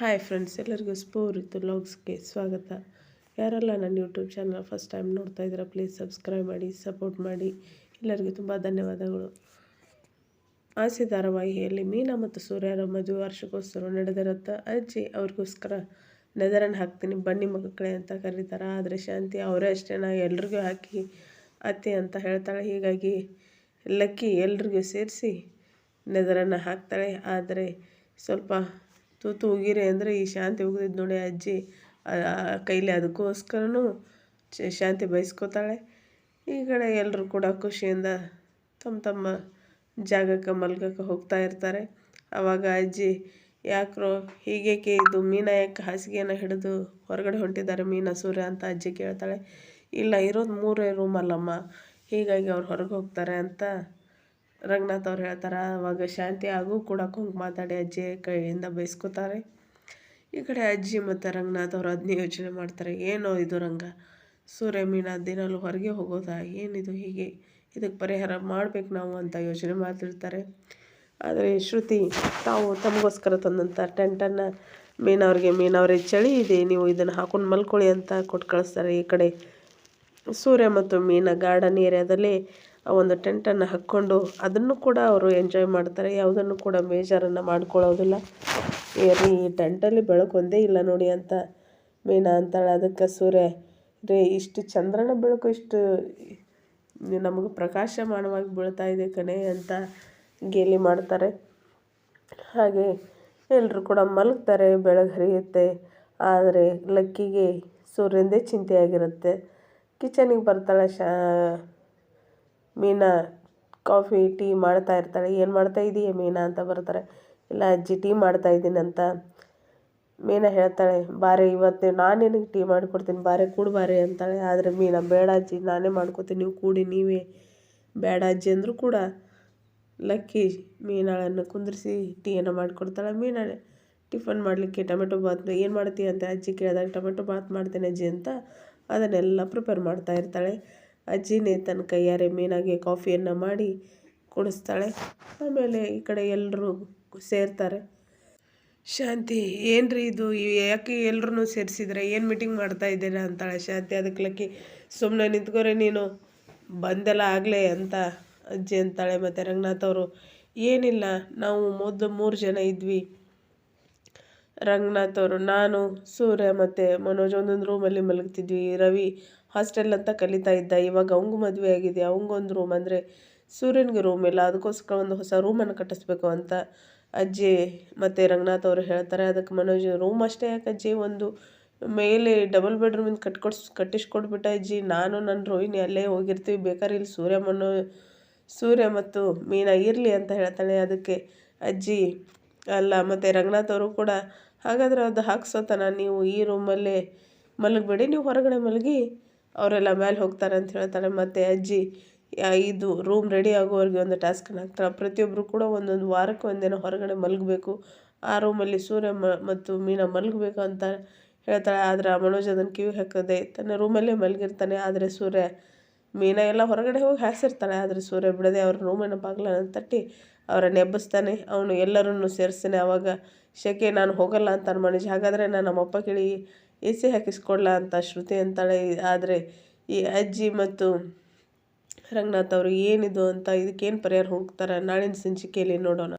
Hi friends, ಎಲ್ಲರಿಗೂ ಸ್ಫೂರಿತು ಲಾಗ್ಸ್ಗೆ ಸ್ವಾಗತ. ಯಾರೆಲ್ಲ ನನ್ನ ಯೂಟ್ಯೂಬ್ ಚಾನಲ್ ಫಸ್ಟ್ ಟೈಮ್ ನೋಡ್ತಾ ಇದ್ದೀರಾ, ಪ್ಲೀಸ್ ಸಬ್ಸ್ಕ್ರೈಬ್ ಮಾಡಿ, ಸಪೋರ್ಟ್ ಮಾಡಿ. ಎಲ್ಲರಿಗೂ ತುಂಬ ಧನ್ಯವಾದಗಳು. ಆಸೆ ಧಾರಾವಾಹಿಯಲ್ಲಿ ಮೀನಾ ಮತ್ತು ಸೂರ್ಯರ ಮದುವೆ ವಾರ್ಷಿಕೋತ್ಸವ ನಡೆದಿರುತ್ತೆ. ಅಜ್ಜಿ ಅವ್ರಿಗೋಸ್ಕರ ನೆದರನ್ನು ಹಾಕ್ತೀನಿ, ಬನ್ನಿ ಮಕ್ಕಳೇ ಅಂತ ಕರೀತಾರೆ. ಆದರೆ ಶಾಂತಿ ಅವರೇ ಅಷ್ಟೇ, ನಾ ಎಲ್ರಿಗೂ ಹಾಕಿ ಅತ್ತೆ ಅಂತ ಹೇಳ್ತಾಳೆ. ಹೀಗಾಗಿ ಲಕ್ಕಿ ಎಲ್ರಿಗೂ ಸೇರಿಸಿ ನೆದರನ್ನು ಹಾಕ್ತಾಳೆ. ಆದರೆ ಸ್ವಲ್ಪ ತೂತು ಉಗಿರಿ ಅಂದರೆ ಈ ಶಾಂತಿ ಉಗಿದಿದ್ದು ನೋಡಿ ಅಜ್ಜಿ ಕೈಲಿ ಅದಕ್ಕೋಸ್ಕರನೂ ಶಾಂತಿ ಬಯಸ್ಕೋತಾಳೆ. ಈ ಕಡೆ ಎಲ್ಲರೂ ಕೂಡ ಖುಷಿಯಿಂದ ತಮ್ಮ ತಮ್ಮ ಜಾಗಕ್ಕೆ ಮಲ್ಗಕ್ಕೆ ಹೋಗ್ತಾ ಇರ್ತಾರೆ. ಆವಾಗ ಅಜ್ಜಿ, ಯಾಕ್ರೋ, ಹೀಗೇಕೆ ಇದು ಮೀನ ಯಾಕೆ ಹಾಸಿಗೆಯನ್ನು ಹಿಡಿದು ಹೊರಗಡೆ ಹೊಂಟಿದ್ದಾರೆ ಮೀನ ಸೂರ್ಯ? ಅಂತ ಅಜ್ಜಿ ಕೇಳ್ತಾಳೆ. ಇಲ್ಲ, ಇರೋದು ಮೂರೇ ರೂಮಲ್ಲಮ್ಮ ಹೀಗಾಗಿ ಅವ್ರು ಹೊರಗೆ ಹೋಗ್ತಾರೆ ಅಂತ ರಂಗನಾಥ್ ಅವ್ರು ಹೇಳ್ತಾರೆ, ಅವಾಗ ಶಾಂತಿ ಆಗೂ ಕೂಡ ಮಾತಾಡಿ ಅಜ್ಜಿ ಕೈಯಿಂದ ಬೈಸ್ಕೊತಾರೆ. ಈ ಕಡೆ ಅಜ್ಜಿ ಮತ್ತು ರಂಗನಾಥ್ ಅವರು ಅದನ್ನೇ ಯೋಚನೆ ಮಾಡ್ತಾರೆ, ಏನೋ ಇದು ರಂಗ? ಸೂರ್ಯ ಮೀನ ದಿನಲ್ಲೂ ಹೊರಗೆ ಹೋಗೋದಾ? ಏನಿದು ಹೀಗೆ? ಇದಕ್ಕೆ ಪರಿಹಾರ ಮಾಡ್ಬೇಕು ನಾವು ಅಂತ ಯೋಚನೆ ಮಾಡ್ತಿರ್ತಾರೆ. ಆದರೆ ಶ್ರುತಿ, ತಾವು ತಮಗೋಸ್ಕರ ತಂದಂಥ ಟೆಂಟನ್ನು ಮೀನವ್ರಿಗೆ ಮೀನವ್ರೆ ಚಳಿ ಇದೆ, ನೀವು ಇದನ್ನು ಹಾಕೊಂಡು ಮಲ್ಕೊಳ್ಳಿ ಅಂತ ಕೊಟ್ಟು ಕಳಿಸ್ತಾರೆ. ಈ ಕಡೆ ಸೂರ್ಯ ಮತ್ತು ಮೀನ ಗಾರ್ಡನ್ ಏರಿಯಾದಲ್ಲಿ ಒಂದು ಟೆಂಟನ್ನು ಹಾಕ್ಕೊಂಡು ಅದನ್ನು ಕೂಡ ಅವರು ಎಂಜಾಯ್ ಮಾಡ್ತಾರೆ. ಯಾವುದನ್ನು ಕೂಡ ಬೇಜಾರನ್ನು ಮಾಡ್ಕೊಳ್ಳೋದಿಲ್ಲ. ರೀ ಈ ಟೆಂಟಲ್ಲಿ ಬೆಳಕು ಒಂದೇ ಇಲ್ಲ ನೋಡಿ ಅಂತ ಮೀನಾ ಅಂತಾಳೆ. ಅದಕ್ಕೆ ಸೂರ್ಯ, ರೇ, ಇಷ್ಟು ಚಂದ್ರನ ಬೆಳಕು ಇಷ್ಟು ನಮಗೆ ಪ್ರಕಾಶಮಾನವಾಗಿ ಬೀಳ್ತಾ ಇದೆ ಕಣೆ ಅಂತ ಗೇಲಿ ಮಾಡ್ತಾರೆ. ಹಾಗೆ ಎಲ್ಲರೂ ಕೂಡ ಮಲಗ್ತಾರೆ ಬೆಳಗ್ಗೆ ಹರಿಯುತ್ತೆ. ಆದರೆ ಲಕ್ಕಿಗೆ ಸೂರ್ಯಂದೇ ಚಿಂತೆಯಾಗಿರುತ್ತೆ. ಕಿಚನಿಗೆ ಬರ್ತಾಳೆ ಶಾ ಮೀನಾ ಕಾಫಿ, ಟೀ ಮಾಡ್ತಾ ಇರ್ತಾಳೆ. ಏನು ಮಾಡ್ತಾ ಇದ್ದೀಯ ಮೀನಾ? ಅಂತ ಬರ್ತಾರೆ ಇಲ್ಲ ಅಜ್ಜಿ, ಟೀ ಮಾಡ್ತಾ ಇದ್ದೀನಿ ಅಂತ ಮೀನಾ ಹೇಳ್ತಾಳೆ. ಬಾರೆ, ಇವತ್ತು ನಾನು ನಿನಗೆ ಟೀ ಮಾಡಿಕೊಡ್ತೀನಿ. ಬಾರೆ, ಕೂಡು ಬಾರೆ ಅಂತಾಳೆ. ಆದರೆ ಮೀನಾ, ಬೇಡ ಅಜ್ಜಿ, ನಾನೇ ಮಾಡ್ಕೊತೀನಿ. ನೀವು ಕೂಡಿ, ನೀವೇ. ಬೇಡ ಅಜ್ಜಿ ಅಂದರೂ ಕೂಡ ಲಕ್ಕಿ ಮೀನಾಳನ್ನು ಕುಂದಿರಿಸಿ ಟೀಯನ್ನು ಮಾಡಿಕೊಡ್ತಾಳೆ ಮೀನಾ ಟಿಫನ್ ಮಾಡಲಿಕ್ಕೆ ಟೊಮೆಟೊ ಬಾತ್ ಏನು ಮಾಡ್ತೀಯ? ಅಂತ ಅಜ್ಜಿ ಕೇಳಿದಾಗ, ಟೊಮೆಟೊ ಬಾತ್ ಮಾಡ್ತೀನಿ ಅಜ್ಜಿ ಅಂತ ಅದನ್ನೆಲ್ಲ ಪ್ರಿಪೇರ್ ಮಾಡ್ತಾ ಇರ್ತಾಳೆ. ಅಜ್ಜಿನೇ ತನ್ನ ಕೈಯಾರೆ ಮೇನಾಗೆ ಕಾಫಿಯನ್ನು ಮಾಡಿ ಕುಡಿಸ್ತಾಳೆ ಆಮೇಲೆ ಈ ಕಡೆ ಎಲ್ಲರೂ ಸೇರ್ತಾರೆ. ಶಾಂತಿ, ಏನ್ರಿ ಇದು? ಯಾಕೆ ಎಲ್ಲರೂ ಸೇರಿಸಿದ್ರೆ ಏನು ಮೀಟಿಂಗ್ ಮಾಡ್ತಾ ಇದ್ದೀರಾ ಅಂತಾಳೆ ಶಾಂತಿ. ಅದಕ್ಕೆ ಲಕ್ಕಿ ಸುಮ್ಮನೆ ನಿಂತ್ಕೊರೆ ನೀನು. ಬಂದೆಲ್ಲ ಆಗಲೇ ಅಂತ ಅಜ್ಜಿ ಅಂತಾಳೆ. ಮತ್ತು ರಂಗನಾಥ್ ಅವರು, ಏನಿಲ್ಲ, ನಾವು ಮೊದಲು ಮೂರು ಜನ ಇದ್ವಿ. ರಂಗನಾಥ್ ಅವರು, ನಾನು, ಸೂರ್ಯ ಮತ್ತು ಮನೋಜ್ ಒಂದೊಂದು ರೂಮಲ್ಲಿ ಮಲಗ್ತಿದ್ವಿ. ರವಿ ಹಾಸ್ಟೆಲ್ ಅಂತ ಕಲಿತಾ ಇದ್ದ. ಇವಾಗ ಅವಂಗೂ ಮದುವೆ ಆಗಿದೆ. ಅವಂಗೊಂದು ರೂಮ್ ಅಂದರೆ ಸೂರ್ಯನಿಗೆ ರೂಮ್ ಇಲ್ಲ. ಅದಕ್ಕೋಸ್ಕರ ಒಂದು ಹೊಸ ರೂಮನ್ನು ಕಟ್ಟಿಸ್ಬೇಕು ಅಂತ ಅಜ್ಜಿ ಮತ್ತು ರಂಗನಾಥ್ ಅವರು ಹೇಳ್ತಾರೆ. ಅದಕ್ಕೆ ಮನೋಜ್ ರೂಮ್ ಅಷ್ಟೇ ಯಾಕೆ ಅಜ್ಜಿ? ಒಂದು ಮೇಲೆ ಡಬಲ್ ಬೆಡ್ರೂಮಿಂದ ಕಟ್ಕೊಡ್ಸ್ ಕಟ್ಟಿಸ್ಕೊಟ್ಬಿಟ್ಟ ಅಜ್ಜಿ. ನಾನು ನನ್ನ ರೋಹಿಣಿ ಅಲ್ಲೇ ಹೋಗಿರ್ತೀವಿ. ಬೇಕಾದ್ರೆ ಇಲ್ಲಿ ಸೂರ್ಯ ಮನೋ, ಸೂರ್ಯ ಮತ್ತು ಮೀನಾ ಇರಲಿ ಅಂತ ಹೇಳ್ತಾಳೆ. ಅದಕ್ಕೆ ಅಜ್ಜಿ, ಅಲ್ಲ ಮತ್ತು ರಂಗನಾಥ್ ಅವರು ಕೂಡ ಹಾಗಾದರೆ ಅದು ಹಾಕ್ಸೋತನ. ನೀವು ಈ ರೂಮಲ್ಲೇ ಮಲಗಬೇಡಿ. ನೀವು ಹೊರಗಡೆ ಮಲಗಿ ಅವರೆಲ್ಲ ಮೇಲೆ ಹೋಗ್ತಾರೆ ಅಂತ ಹೇಳ್ತಾಳೆ ಮತ್ತು ಅಜ್ಜಿ ಇದು ರೂಮ್ ರೆಡಿ ಆಗೋವರೆಗೆ ಒಂದು ಟಾಸ್ಕನ್ನು ಹಾಕ್ತಾಳೆ ಪ್ರತಿಯೊಬ್ಬರು ಕೂಡ ಒಂದೊಂದು ವಾರಕ್ಕೆ ಒಂದಿನ ಹೊರಗಡೆ ಮಲಗಬೇಕು. ಆ ರೂಮಲ್ಲಿ ಸೂರ್ಯ ಮತ್ತು ಮೀನ ಮಲಗಬೇಕು ಅಂತ ಹೇಳ್ತಾಳೆ. ಆದರೆ ಆ ಮನೋಜ್ ಅದನ್ನು ಕಿವಿ ಹಾಕದೆ ತನ್ನ ರೂಮಲ್ಲೇ ಮಲಗಿರ್ತಾನೆ. ಆದರೆ ಸೂರ್ಯ, ಮೀನ ಎಲ್ಲ ಹೊರಗಡೆ ಹೋಗಿ ಹಾಸಿರ್ತಾಳೆ. ಆದರೆ ಸೂರ್ಯ ಬಿಡದೆ ಅವ್ರ ರೂಮನ್ನು ಬಾಗಿಲನ್ನು ತಟ್ಟಿ ಅವರನ್ನು ಎಬ್ಬಿಸ್ತಾನೆ. ಅವನು ಎಲ್ಲರನ್ನು ಸೇರಿಸ್ತಾನೆ. ಆವಾಗ ಶೆಕೆ, ನಾನು ಹೋಗಲ್ಲ ಅಂತ ಮನೋಜ್ ಹಾಗಾದರೆ ನಾನು ನಮ್ಮಪ್ಪ ಕೇಳಿ ಎ ಸಿ ಹಾಕಿಸ್ಕೊಡ್ಲಾ ಅಂತ ಶ್ರುತಿ ಅಂತಾಳೆ. ಆದರೆ ಈ ಅಜ್ಜಿ ಮತ್ತು ರಂಗನಾಥ್ ಅವರು ಏನಿದು ಅಂತ ಇದಕ್ಕೇನು ಪರಿಹಾರ ಹೋಗ್ತಾರೆ ನಾಳಿನ ಸಂಚಿಕೆಯಲ್ಲಿ ನೋಡೋಣ.